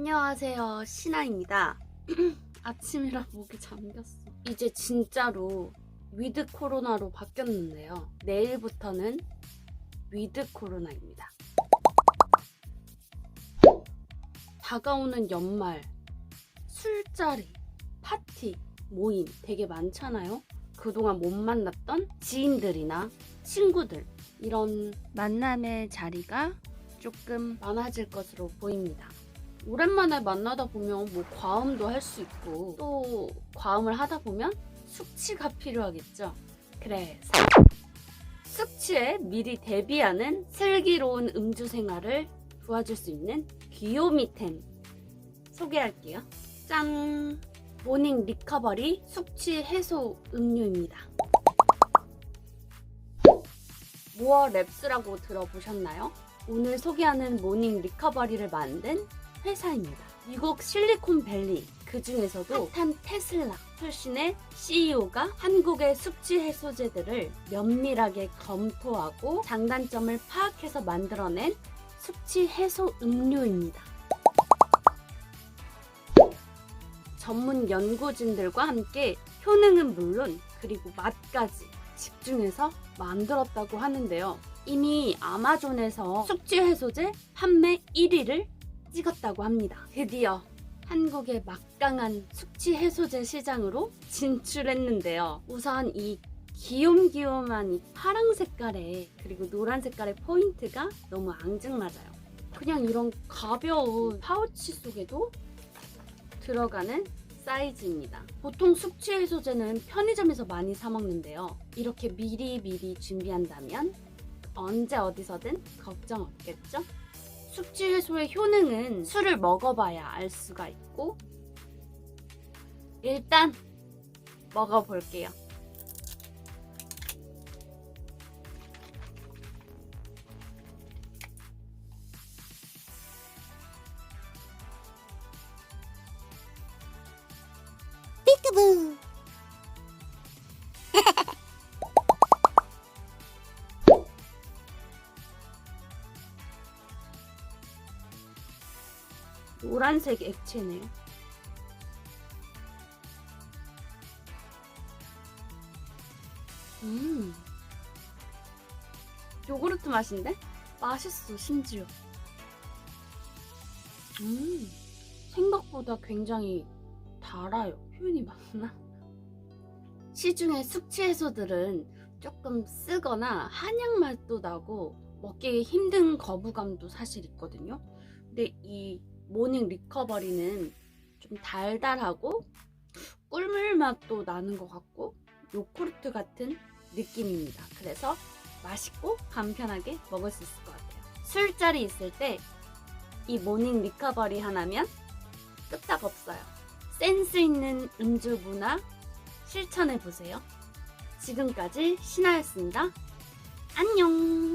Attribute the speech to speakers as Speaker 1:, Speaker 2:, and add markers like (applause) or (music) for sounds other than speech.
Speaker 1: 안녕하세요. 신아입니다. (clears throat) 아침이라 목이 잠겼어. 이제 진짜로 위드 코로나로 바뀌었는데요. 내일부터는 위드 코로나입니다. 다가오는 연말, 술자리, 파티, 모임 되게 많잖아요. 그동안 못 만났던 지인들이나 친구들, 이런 만남의 자리가 조금 많아질 것으로 보입니다. 오랜만에 만나다 보면 뭐 과음도 할 수 있고 또 과음을 하다 보면 숙취가 필요하겠죠. 그래서 숙취에 미리 대비하는 슬기로운 음주 생활을 도와줄 수 있는 귀요미템 소개할게요. 짠! 모닝 리커버리 숙취 해소 음료입니다. 모어 랩스라고 들어보셨나요? 오늘 소개하는 모닝 리커버리를 만든 회사입니다. 미국 실리콘밸리 그 중에서도 핫한 테슬라 출신의 CEO가 한국의 숙취 해소제들을 면밀하게 검토하고 장단점을 파악해서 만들어낸 숙취 해소 음료입니다. 전문 연구진들과 함께 효능은 물론 그리고 맛까지 집중해서 만들었다고 하는데요. 이미 아마존에서 숙취 해소제 판매 1위를 찍었다고 합니다. 드디어 한국의 막강한 숙취 해소제 시장으로 진출했는데요. 우선 이 귀염귀염한 이 파랑 색깔에 그리고 노란 색깔의 포인트가 너무 앙증맞아요. 그냥 이런 가벼운 파우치 속에도 들어가는 사이즈입니다. 보통 숙취 해소제는 편의점에서 많이 사 먹는데요. 이렇게 미리 미리 준비한다면 언제 어디서든 걱정 없겠죠? 숙취 해소의 효능은 술을 먹어봐야 알 수가 있고 일단 먹어볼게요.
Speaker 2: 삐끄부
Speaker 1: 노란색 액체네요. 음. 요구르트 맛인데? 맛있어, 심지어. 음. 생각보다 굉장히 달아요. 표현이 맞나? 시중의 숙취 해소들은 조금 쓰거나 한약 맛도 나고 먹기 힘든 거부감도 사실 있거든요. 근데 이 모닝 리커버리는 좀 달달하고 꿀물 맛도 나는 것 같고 요구르트 같은 느낌입니다. 그래서 맛있고 간편하게 먹을 수 있을 것 같아요. 술자리 있을 때 이 모닝 리커버리 하나면 끄떡 없어요. 센스 있는 음주 문화 실천해 보세요. 지금까지 신하였습니다. 안녕!